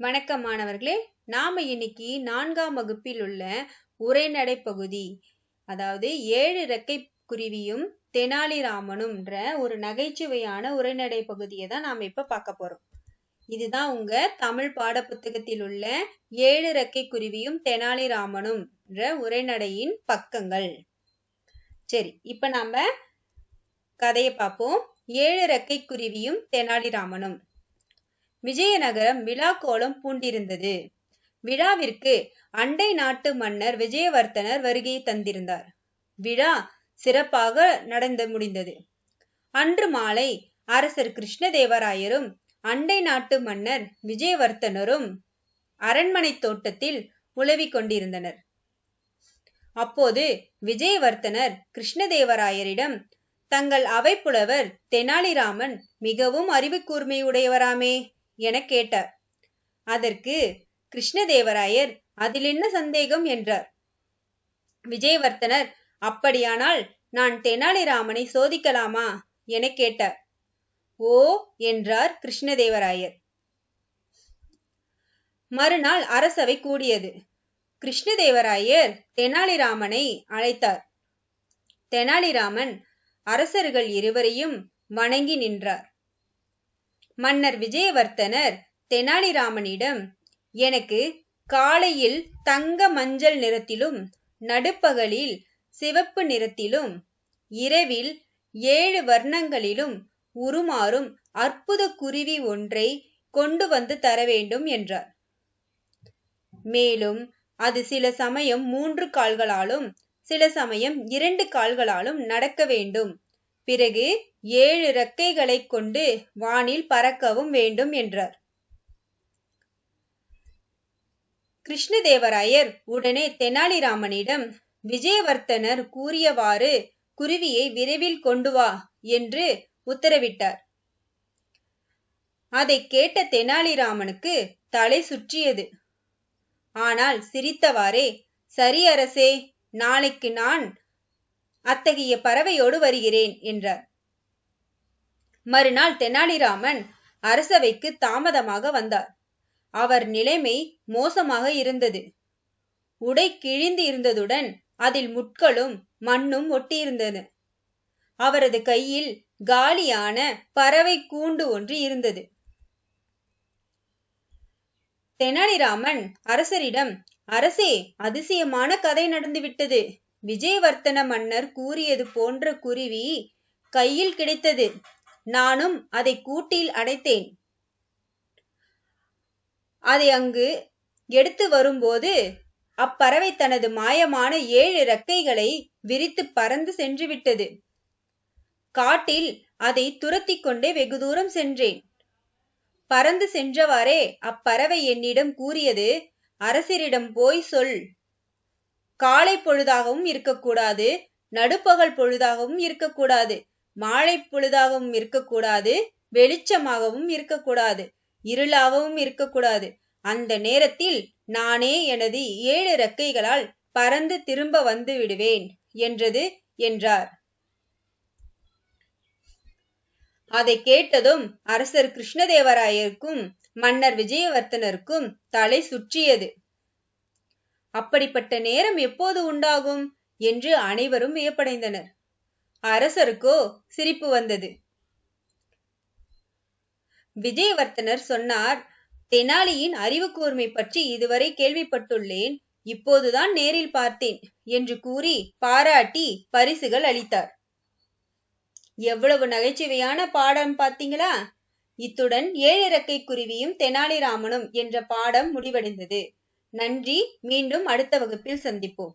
வணக்கம் மாணவர்களே நாம இன்னைக்கு நான்காம் வகுப்பில் உள்ள உரைநடை பகுதி அதாவது ஏழு இறக்கை குருவியும் தெனாலிராமனும்ன்ற ஒரு நகைச்சுவையான உரைநடை பகுதியை தான் நாம இப்ப பார்க்க போறோம். இதுதான் உங்க தமிழ் பாட புத்தகத்தில் உள்ள ஏழு இறக்கை குருவியும் தெனாலிராமனும்ன்ற உரைநடையின் பக்கங்கள். சரி இப்ப நாம கதையை பார்ப்போம். ஏழு இறக்கை குருவியும் தெனாலிராமனும். விஜயநகரம் விழா கோலம் பூண்டிருந்தது. விழாவிற்கு அண்டை நாட்டு மன்னர் விஜயவர்த்தனர் வருகை தந்திருந்தார். விழா சிறப்பாக நடந்து முடிந்தது. அன்று மாலை அரசர் கிருஷ்ணதேவராயரும் அண்டை நாட்டு மன்னர் விஜயவர்த்தனரும் அரண்மனை தோட்டத்தில் உலவிக் கொண்டிருந்தனர். அப்போது விஜயவர்த்தனர் கிருஷ்ணதேவராயரிடம் தங்கள் அவைப்புலவர் தெனாலிராமன் மிகவும் அறிவு கூர்மையுடையவராமே என கேட்டார். அதற்கு கிருஷ்ணதேவராயர் அதில் என்ன சந்தேகம் என்றார். விஜயவர்த்தனர் அப்படியானால் நான் தெனாலிராமனை சோதிக்கலாமா? என கேட்டார். ஓ என்றார் கிருஷ்ணதேவராயர். மறுநாள் அரசவை கூடியது. கிருஷ்ணதேவராயர் தெனாலிராமனை அழைத்தார். தெனாலிராமன் அரசர்கள் இருவரையும் வணங்கி நின்றார். மன்னர் விஜயவர்த்தனர். தெனாலிராமனிடம் எனக்கு காலையில் தங்க மஞ்சள் நிறத்திலும் நடுப்பகலில் சிவப்பு நிறத்திலும் இரவில் ஏழு வர்ணங்களிலும் உருமாறும் அற்புத குருவி ஒன்றை கொண்டு வந்து தர வேண்டும் என்றார். மேலும் அது சில சமயம் மூன்று கால்களாலும் சில சமயம் இரண்டு கால்களாலும் நடக்க வேண்டும். பிறகு ஏழு இறக்கைகளைக் கொண்டு வானில் பறக்கவும் வேண்டும் என்றார். கிருஷ்ணதேவராயர் உடனே தெனாலிராமனிடம் விஜயவர்த்தனர் கூறியவாறு குருவியை விரைவில் கொண்டு வா என்று உத்தரவிட்டார். அதை கேட்ட தெனாலிராமனுக்கு தலை சுற்றியது. ஆனால் சிரித்தவாறே சரி அரசே நாளைக்கு நான் அத்தகைய பறவையோடு வருகிறேன் என்றார். மறுநாள் தெனாலிராமன் அரசவைக்கு தாமதமாக வந்தார். அவர் நிலைமை மோசமாக இருந்தது. உடை கிழிந்து இருந்ததுடன் அதில் முட்களும் மண்ணும் ஒட்டியிருந்தது. அவரது கையில் காலியான பறவை கூண்டு ஒன்று இருந்தது. தெனாலிராமன் அரசரிடம் அரசே அதிசயமான கதை நடந்துவிட்டது. விஜயவர்த்தன மன்னர் கூறியது போன்ற குருவி கையில் கிடைத்தது. நானும் அதை கூட்டில் அடைத்தேன். அதை அங்கு எடுத்து வரும்போது அப்பறவை தனது மாயமான ஏழு இறக்கைகளை விரித்து பறந்து சென்று விட்டது. காட்டில் அதை துரத்தி கொண்டே வெகு தூரம் சென்றேன். பறந்து சென்றவாறே அப்பறவை என்னிடம் கூறியது அரசரிடம் போய் சொல். காலை பொழுதாகவும் இருக்கக்கூடாது நடுப்பகல் பொழுதாகவும் இருக்கக்கூடாது மாலை பொழுதாகவும் இருக்கக்கூடாது வெளிச்சமாகவும் இருக்கக்கூடாது இருளாகவும் இருக்கக்கூடாது. அந்த நேரத்தில் நானே எனது ஏழு ரெக்கைகளால் பறந்து திரும்ப வந்து விடுவேன் என்றது என்றார். அதை கேட்டதும் அரசர் கிருஷ்ணதேவராயருக்கும் மன்னர் விஜயவர்த்தனருக்கும் தலை சுற்றியது. அப்படிப்பட்ட நேரம் எப்போது உண்டாகும் என்று அனைவரும் வியப்படைந்தனர். அரசருக்கோ சிரிப்பு வந்தது. விஜயவர்த்தனர் சொன்னார் தெனாலியின் அறிவு கூர்மை பற்றி இதுவரை கேள்விப்பட்டுள்ளேன் இப்போதுதான் நேரில் பார்த்தேன் என்று கூறி பாராட்டி பரிசுகள் அளித்தார். எவ்வளவு நகைச்சுவையான பாடம் பார்த்தீங்களா? இத்துடன் ஏழிறக்கை குருவியும் தெனாலிராமனும் என்ற பாடம் முடிவடைந்தது. நன்றி. மீண்டும் அடுத்த வகுப்பில் சந்திப்போம்.